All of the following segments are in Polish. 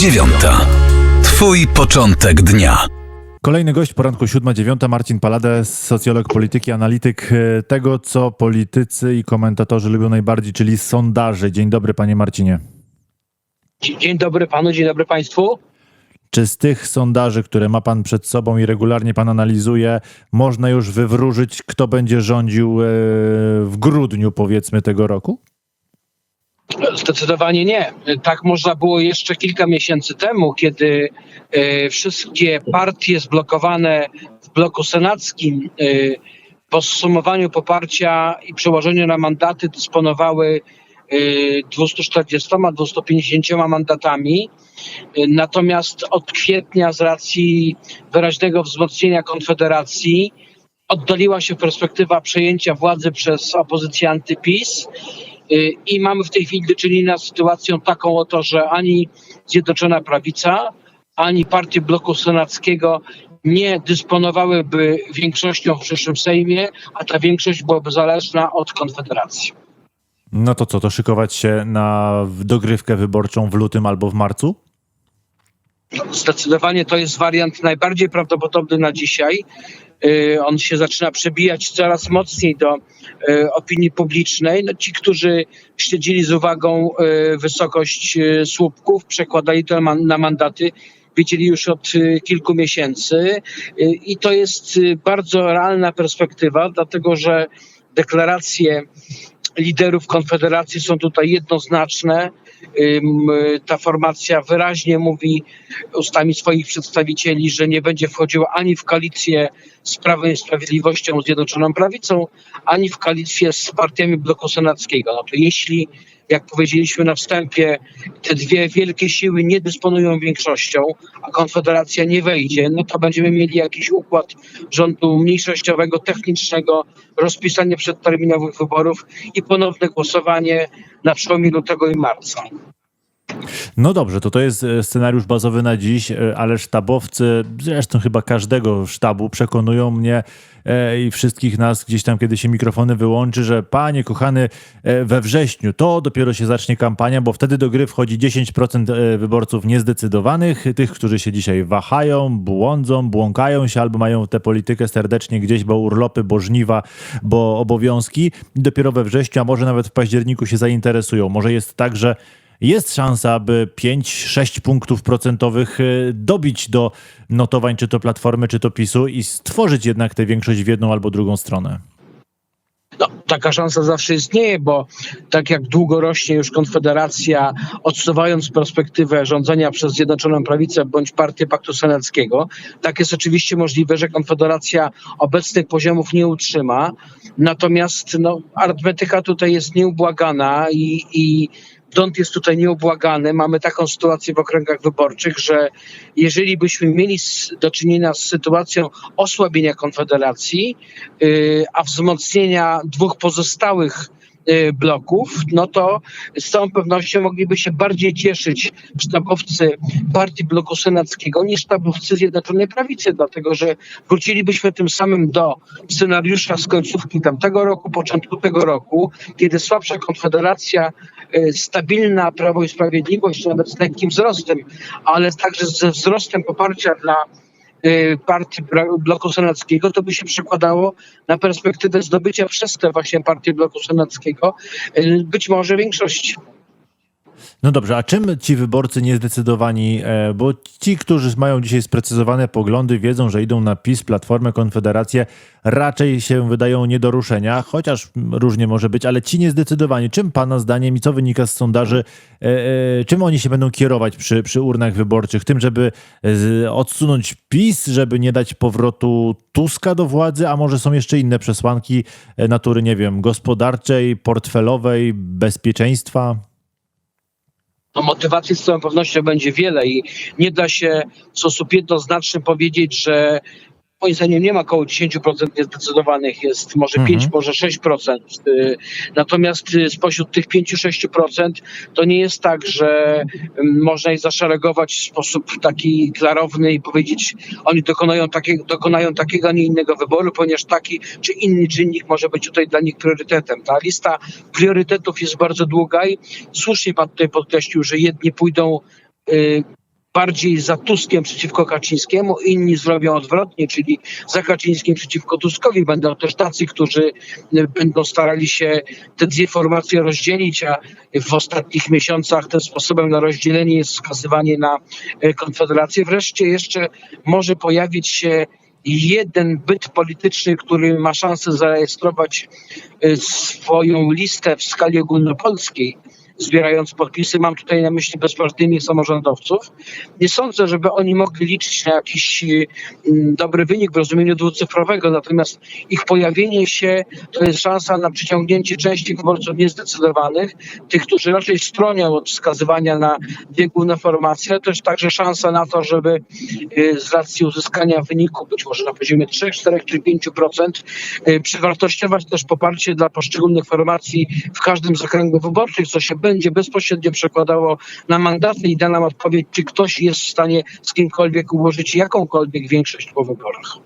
dziewiąta. Twój początek dnia. Kolejny gość poranku 7-9, Marcin Palade, socjolog polityki, analityk e, tego, co politycy i komentatorzy lubią najbardziej, czyli sondaże. Dzień dobry, panie Marcinie. Dzień dobry panu, dzień dobry państwu. Czy z tych sondaży, które ma pan przed sobą i regularnie pan analizuje, można już wywróżyć, kto będzie rządził e, w grudniu, powiedzmy, tego roku? Zdecydowanie nie. Tak można było jeszcze kilka miesięcy temu, kiedy e, wszystkie partie zblokowane w bloku senackim e, po zsumowaniu poparcia i przełożeniu na mandaty dysponowały e, 240-250 mandatami. E, Natomiast od kwietnia z racji wyraźnego wzmocnienia Konfederacji oddaliła się perspektywa przejęcia władzy przez opozycję antyPiS I mamy w tej chwili do czynienia z sytuacją taką oto, że ani Zjednoczona Prawica, ani partie bloku senackiego nie dysponowałyby większością w przyszłym Sejmie, a ta większość byłaby zależna od Konfederacji. No to co, to szykować się na dogrywkę wyborczą w lutym albo w marcu? Zdecydowanie to jest wariant najbardziej prawdopodobny na dzisiaj. Y, On się zaczyna przebijać coraz mocniej do y, opinii publicznej. No, ci, którzy śledzili z uwagą y, wysokość słupków, przekładali to na mandaty, wiedzieli już od kilku miesięcy. I to jest bardzo realna perspektywa, dlatego że deklaracje liderów Konfederacji są tutaj jednoznaczne. Ta formacja wyraźnie mówi ustami swoich przedstawicieli, że nie będzie wchodziła ani w koalicję z Prawem i Sprawiedliwością, Zjednoczoną Prawicą, ani w koalicję z partiami bloku senackiego. No to jeśli, jak powiedzieliśmy na wstępie, te dwie wielkie siły nie dysponują większością, a Konfederacja nie wejdzie, no to będziemy mieli jakiś układ rządu mniejszościowego, technicznego, rozpisanie przedterminowych wyborów i ponowne głosowanie na przełomie lutego i marca. No dobrze, to to jest e, scenariusz bazowy na dziś, e, ale sztabowcy, zresztą chyba każdego sztabu, przekonują mnie e, i wszystkich nas gdzieś tam, kiedy się mikrofony wyłączy, że panie kochany, we wrześniu to dopiero się zacznie kampania, bo wtedy do gry wchodzi 10% e, wyborców niezdecydowanych, tych, którzy się dzisiaj wahają, błądzą, błąkają się albo mają tę politykę serdecznie gdzieś, bo urlopy, bo żniwa, bo obowiązki i dopiero we wrześniu, a może nawet w październiku się zainteresują. Może jest tak, że jest szansa, aby 5-6 punktów procentowych y, dobić do notowań czy to Platformy, czy to PiSu i stworzyć jednak tę większość w jedną albo drugą stronę. No, taka szansa zawsze istnieje, bo tak jak długo rośnie już Konfederacja, odsuwając perspektywę rządzenia przez Zjednoczoną Prawicę bądź partię Paktu Senackiego, tak jest oczywiście możliwe, że Konfederacja obecnych poziomów nie utrzyma. Natomiast no, arytmetyka tutaj jest nieubłagana i, i Dąd jest tutaj nieubłagany. Mamy taką sytuację w okręgach wyborczych, że jeżeli byśmy mieli do czynienia z sytuacją osłabienia Konfederacji, yy, a wzmocnienia dwóch pozostałych yy, bloków, no to z całą pewnością mogliby się bardziej cieszyć sztabowcy partii bloku senackiego niż sztabowcy Zjednoczonej Prawicy, dlatego że wrócilibyśmy tym samym do scenariusza z końcówki tamtego roku, początku tego roku, kiedy słabsza Konfederacja, y, stabilna Prawo i Sprawiedliwość, nawet z lekkim wzrostem, ale także ze wzrostem poparcia dla y, partii bloku senackiego, to by się przekładało na perspektywę zdobycia przez te właśnie partie bloku senackiego y, być może większości. No dobrze, a czym ci wyborcy niezdecydowani, e, bo ci, którzy mają dzisiaj sprecyzowane poglądy, wiedzą, że idą na PiS, Platformę, Konfederację, raczej się wydają nie do ruszenia, chociaż różnie może być, ale ci niezdecydowani, czym pana zdaniem i co wynika z sondaży, e, e, czym oni się będą kierować przy, przy urnach wyborczych? Tym, żeby odsunąć PiS, żeby nie dać powrotu Tuska do władzy, a może są jeszcze inne przesłanki natury, nie wiem, gospodarczej, portfelowej, bezpieczeństwa? No, motywacji z całą pewnością będzie wiele i nie da się w sposób jednoznaczny powiedzieć, że moim zdaniem nie ma około 10% niezdecydowanych, jest może Mhm. 5, może 6%. Y, Natomiast y, spośród tych 5-6% to nie jest tak, że ym, można ich zaszeregować w sposób taki klarowny i powiedzieć, oni dokonają, takie, dokonają takiego, a nie innego wyboru, ponieważ taki czy inny czynnik może być tutaj dla nich priorytetem. Ta lista priorytetów jest bardzo długa i słusznie pan tutaj podkreślił, że jedni pójdą y, bardziej za Tuskiem przeciwko Kaczyńskiemu, inni zrobią odwrotnie, czyli za Kaczyńskim przeciwko Tuskowi. Będą też tacy, którzy y, będą starali się te dwie formacje rozdzielić, a w ostatnich miesiącach tym sposobem na rozdzielenie jest wskazywanie na y, Konfederację. Wreszcie jeszcze może pojawić się jeden byt polityczny, który ma szansę zarejestrować y, swoją listę w skali ogólnopolskiej, zbierając podpisy. Mam tutaj na myśli bezpartyjnych samorządowców. Nie sądzę, żeby oni mogli liczyć na jakiś mm, dobry wynik w rozumieniu dwucyfrowego, natomiast ich pojawienie się to jest szansa na przyciągnięcie części wyborców niezdecydowanych, tych, którzy raczej stronią od wskazywania na dwie formacje, ale też także szansa na to, żeby y, z racji uzyskania wyniku być może na poziomie 3, 4 czy 5% y, przewartościować też poparcie dla poszczególnych formacji w każdym z okręgów wyborczych, co się będzie bezpośrednio przekładało na mandaty i da nam odpowiedź, czy ktoś jest w stanie z kimkolwiek ułożyć jakąkolwiek większość po wyborach.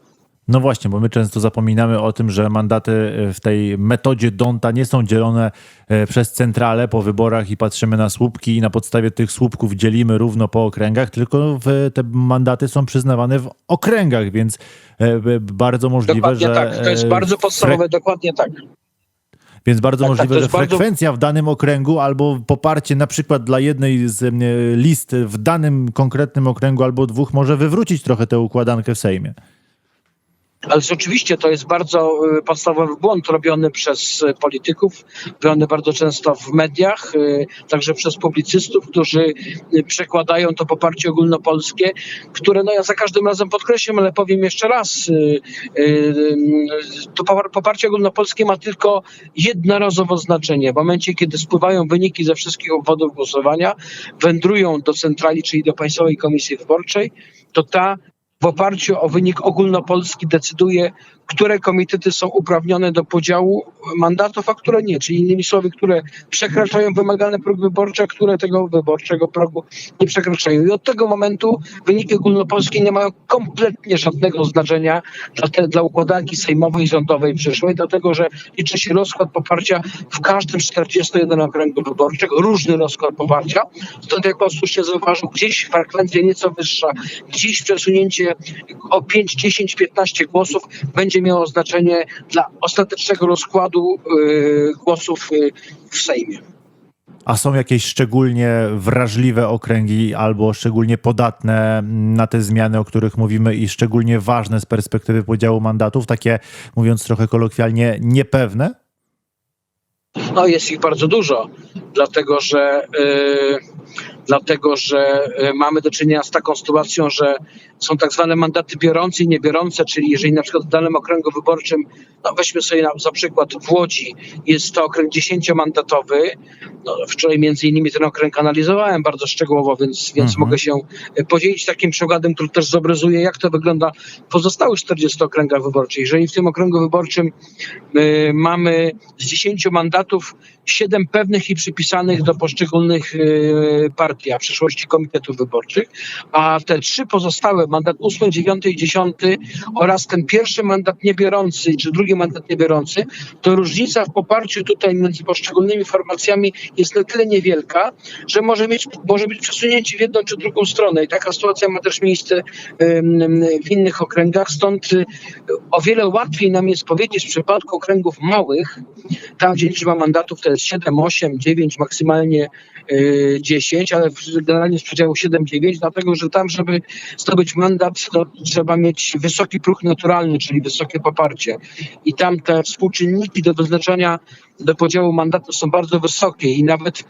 No właśnie, bo my często zapominamy o tym, że mandaty w tej metodzie Donta nie są dzielone e, przez centralę po wyborach i patrzymy na słupki i na podstawie tych słupków dzielimy równo po okręgach, tylko te mandaty są przyznawane w okręgach, więc e, bardzo możliwe, Dokładnie że... tak, to jest e, bardzo fre- podstawowe, dokładnie tak. Więc bardzo Tak, tak, możliwe, to że bardzo- frekwencja w danym okręgu albo poparcie na przykład dla jednej z list w danym konkretnym okręgu albo dwóch może wywrócić trochę tę układankę w Sejmie. Ale oczywiście to jest bardzo y, podstawowy błąd robiony przez y, polityków, robiony bardzo często w mediach, y, także przez publicystów, którzy przekładają to poparcie ogólnopolskie, które no ja za każdym razem podkreślam, ale powiem jeszcze raz, to popar- poparcie ogólnopolskie ma tylko jednorazowo znaczenie. W momencie, kiedy spływają wyniki ze wszystkich obwodów głosowania, wędrują do centrali, czyli do Państwowej Komisji Wyborczej, to ta w oparciu o wynik ogólnopolski decyduje, które komitety są uprawnione do podziału mandatów, a które nie. Czyli innymi słowy, które przekraczają wymagany próg wyborczy, a które tego wyborczego progu nie przekraczają. I od tego momentu wyniki ogólnopolskie nie mają kompletnie żadnego znaczenia dla, te, dla układanki sejmowej, rządowej przyszłej, dlatego że liczy się rozkład poparcia w każdym z 41 okręgów wyborczych, różny rozkład poparcia. Stąd jak pan słusznie zauważył, gdzieś frekwencja nieco wyższa, gdzieś przesunięcie o 5, 10, 15 głosów będzie miało znaczenie dla ostatecznego rozkładu y, głosów y, w Sejmie. A są jakieś szczególnie wrażliwe okręgi albo szczególnie podatne na te zmiany, o których mówimy i szczególnie ważne z perspektywy podziału mandatów, takie mówiąc trochę kolokwialnie niepewne? No jest ich bardzo dużo, dlatego że, y, dlatego, że y, mamy do czynienia z taką sytuacją, że są tak zwane mandaty biorące i niebiorące, czyli jeżeli na przykład w danym okręgu wyborczym, no weźmy sobie na, za przykład w Łodzi, jest to okręg dziesięciomandatowy, no wczoraj między innymi ten okręg analizowałem bardzo szczegółowo, więc, więc Mhm. mogę się y, podzielić takim przykładem, który też zobrazuje, jak to wygląda w pozostałych 40 okręgach wyborczych. Jeżeli w tym okręgu wyborczym y, mamy z 10 mandatów 7 pewnych i przypisanych do poszczególnych y, partii, a w przyszłości komitetów wyborczych, a te trzy pozostałe, mandat 8, 9 i 10 oraz ten pierwszy mandat niebiorący, czy drugi mandat niebiorący, to różnica w poparciu tutaj między poszczególnymi formacjami jest na tyle niewielka, że może, mieć, może być przesunięcie w jedną czy drugą stronę. I taka sytuacja ma też miejsce w innych okręgach, stąd y, o wiele łatwiej nam jest powiedzieć w przypadku okręgów małych, tam gdzie liczba mandatów to jest 7, 8, 9, maksymalnie 10, ale w- generalnie z przedziału 7-9, dlatego że tam, żeby zdobyć mandat, to trzeba mieć wysoki próg naturalny, czyli wysokie poparcie. I tam te współczynniki do wyznaczania do podziału mandatu są bardzo wysokie i nawet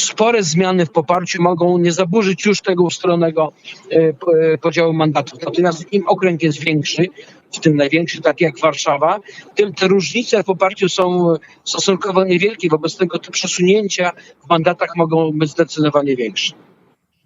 spore zmiany w poparciu mogą nie zaburzyć już tego ustronnego e, e, podziału mandatów. Natomiast im okręg jest większy, w tym największy, taki jak Warszawa, tym te różnice w poparciu są stosunkowo niewielkie. Wobec tego te przesunięcia w mandatach mogą być zdecydowanie większe.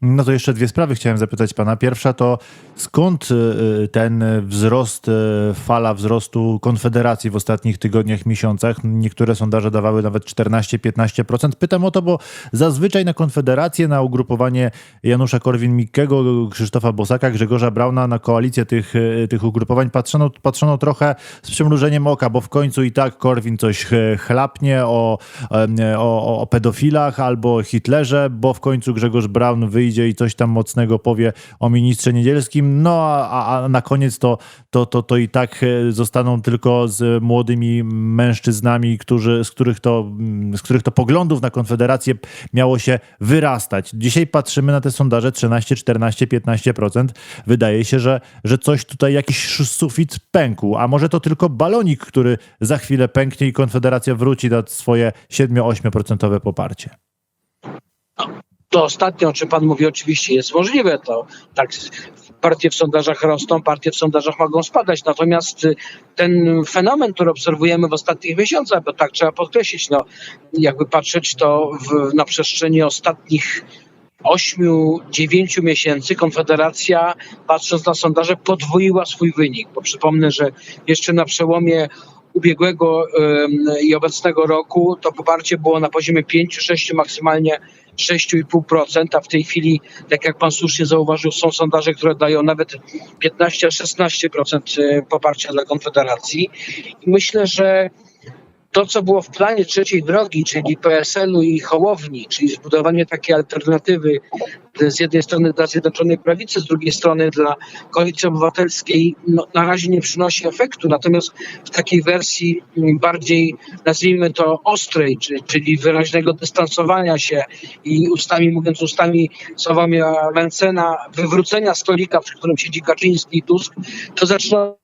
No to jeszcze dwie sprawy chciałem zapytać pana. Pierwsza to skąd y, ten wzrost, y, fala wzrostu Konfederacji w ostatnich tygodniach, miesiącach? Niektóre sondaże dawały nawet 14-15%. Pytam o to, bo zazwyczaj na Konfederację, na ugrupowanie Janusza Korwin-Mikkego, Krzysztofa Bosaka, Grzegorza Brauna, na koalicję tych, y, tych ugrupowań patrzono, patrzono trochę z przymrużeniem oka, bo w końcu i tak Korwin coś ch- chlapnie o, o, o pedofilach albo Hitlerze, bo w końcu Grzegorz Braun wyjdzie i coś tam mocnego powie o ministrze Niedzielskim, no a, a- a na koniec to, to, to, to i tak e, zostaną tylko z młodymi mężczyznami, którzy, z, których to, mm, z których to poglądów na Konfederację miało się wyrastać. Dzisiaj patrzymy na te sondaże 13, 14, 15%. Wydaje się, że, że coś tutaj, jakiś sufit pękł, a może to tylko balonik, który za chwilę pęknie i Konfederacja wróci na swoje 7-8% poparcie. To ostatnio, o czym pan mówi, oczywiście jest możliwe. To tak partie w sondażach rosną, partie w sondażach mogą spadać. Natomiast y, ten fenomen, który obserwujemy w ostatnich miesiącach, bo tak trzeba podkreślić, no, jakby patrzeć to w, na przestrzeni ostatnich ośmiu, dziewięciu miesięcy Konfederacja, patrząc na sondaże, podwoiła swój wynik. Bo przypomnę, że jeszcze na przełomie ubiegłego i obecnego roku to poparcie było na poziomie 5, 6, maksymalnie 6,5%, a w tej chwili, tak jak pan słusznie zauważył, są sondaże, które dają nawet 15-16% y, poparcia dla Konfederacji. I myślę, że to, co było w planie trzeciej drogi, czyli PSL-u i Hołowni, czyli zbudowanie takiej alternatywy z jednej strony dla Zjednoczonej Prawicy, z drugiej strony dla Koalicji Obywatelskiej, no, na razie nie przynosi efektu. Natomiast w takiej wersji mm, bardziej, nazwijmy to ostrej, czyli, czyli wyraźnego dystansowania się i ustami, mówiąc ustami Sławomira Mencena, wywrócenia stolika, przy którym siedzi Kaczyński i Tusk, to zaczyna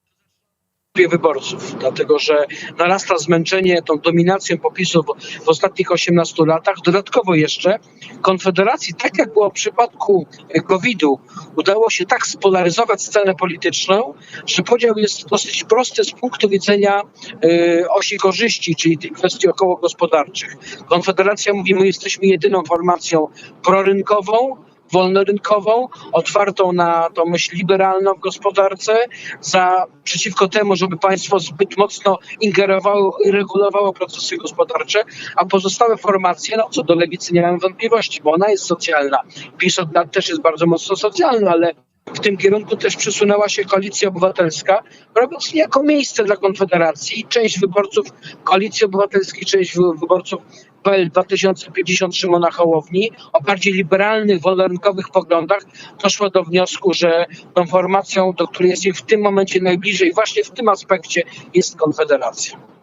grupie wyborców, dlatego że narasta zmęczenie tą dominacją popisów w ostatnich 18 latach. Dodatkowo jeszcze Konfederacji, tak jak było w przypadku e, COVID-u, udało się tak spolaryzować scenę polityczną, że podział jest dosyć prosty z punktu widzenia e, osi korzyści, czyli tych kwestii okołogospodarczych. Konfederacja mówi, my jesteśmy jedyną formacją prorynkową, wolnorynkową, otwartą na tą myśl liberalną w gospodarce, za, przeciwko temu, żeby państwo zbyt mocno ingerowało i regulowało procesy gospodarcze, a pozostałe formacje, no co do lewicy nie mam wątpliwości, bo ona jest socjalna. PiS od lat też jest bardzo mocno socjalny, ale w tym kierunku też przesunęła się koalicja obywatelska, robiąc niejako miejsce dla Konfederacji. Część wyborców koalicji obywatelskiej, część wy- wyborców PL 2050 Szymona Hołowni o bardziej liberalnych, wolnorynkowych poglądach doszła do wniosku, że tą formacją, do której jest jej w tym momencie najbliżej, właśnie w tym aspekcie jest Konfederacja.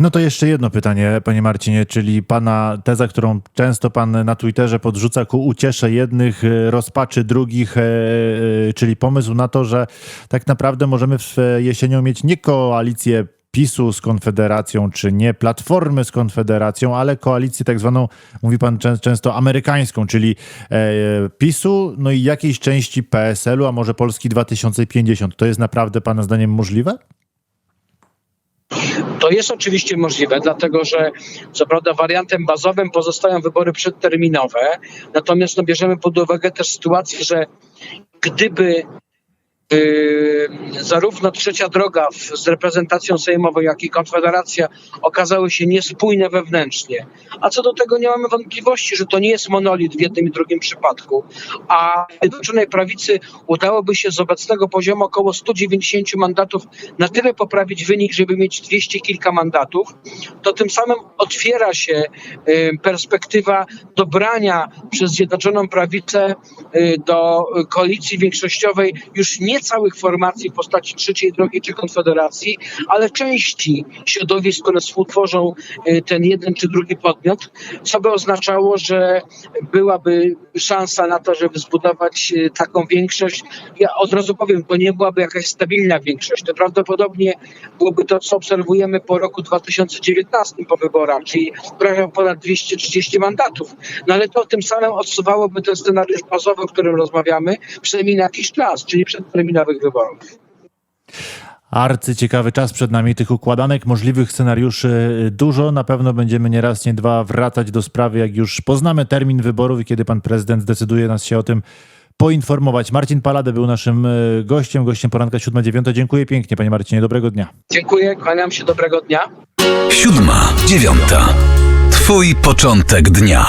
No to jeszcze jedno pytanie, panie Marcinie, czyli pana teza, którą często pan na Twitterze podrzuca ku uciesze jednych, e, rozpaczy drugich, e, e, czyli pomysł na to, że tak naprawdę możemy w jesienią mieć nie koalicję PiSu z Konfederacją, czy nie Platformy z Konfederacją, ale koalicję tak zwaną, mówi pan czę- często, amerykańską, czyli PiSu, no i jakiejś części PSL-u, a może Polski 2050. To jest naprawdę pana zdaniem możliwe? To jest oczywiście możliwe, dlatego że co prawda wariantem bazowym pozostają wybory przedterminowe, natomiast no, bierzemy pod uwagę też sytuację, że gdyby zarówno trzecia droga z reprezentacją sejmową, jak i Konfederacja okazały się niespójne wewnętrznie. A co do tego nie mamy wątpliwości, że to nie jest monolit w jednym i drugim przypadku. A Zjednoczonej Prawicy udałoby się z obecnego poziomu około 190 mandatów na tyle poprawić wynik, żeby mieć 200 kilka mandatów, to tym samym otwiera się y, perspektywa dobrania przez Zjednoczoną Prawicę y, do koalicji większościowej już nie całych formacji w postaci trzeciej drogi czy konfederacji, ale części środowisk, które współtworzą y, ten jeden czy drugi podmiot, co by oznaczało, że byłaby szansa na to, żeby zbudować y, taką większość. Ja od razu powiem, to nie byłaby jakaś stabilna większość. To prawdopodobnie byłoby to, co obserwujemy po roku 2019 po wyborach, czyli prawie ponad 230 mandatów. No ale to tym samym odsuwałoby ten scenariusz bazowy, o którym rozmawiamy, przynajmniej na jakiś czas, czyli przedterminowych wyborów. Arcy ciekawy czas przed nami, tych układanek, możliwych scenariuszy dużo. Na pewno będziemy nie raz, nie dwa wracać do sprawy, jak już poznamy termin wyborów i kiedy pan prezydent zdecyduje nas się o tym poinformować. Marcin Palade był naszym e, gościem, gościem poranka 7-9. Dziękuję pięknie, panie Marcinie, dobrego dnia. Dziękuję, kłaniam się, dobrego dnia. Siódma, dziewiąta. Twój początek dnia.